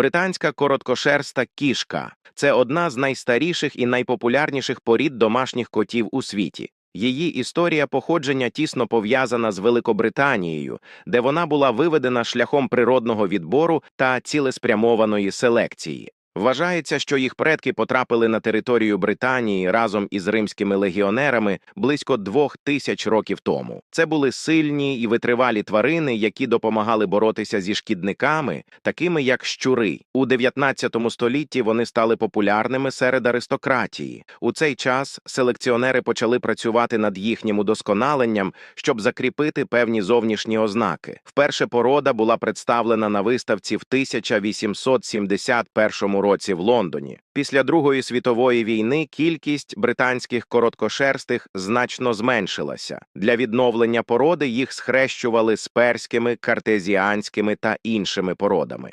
Британська короткошерста кішка це одна з найстаріших і найпопулярніших порід домашніх котів у світі. Її історія походження тісно пов'язана з Великобританією, де вона була виведена шляхом природного відбору та цілеспрямованої селекції. Вважається, що їх предки потрапили на територію Британії разом із римськими легіонерами близько двох тисяч років тому. Це були сильні і витривалі тварини, які допомагали боротися зі шкідниками, такими як щури. У 19 столітті вони стали популярними серед аристократії. У цей час селекціонери почали працювати над їхнім удосконаленням, щоб закріпити певні зовнішні ознаки. Вперше порода була представлена на виставці в 1871 році в Лондоні. Після Другої світової війни кількість британських короткошерстих значно зменшилася. Для відновлення породи їх схрещували з перськими, картезіанськими та іншими породами.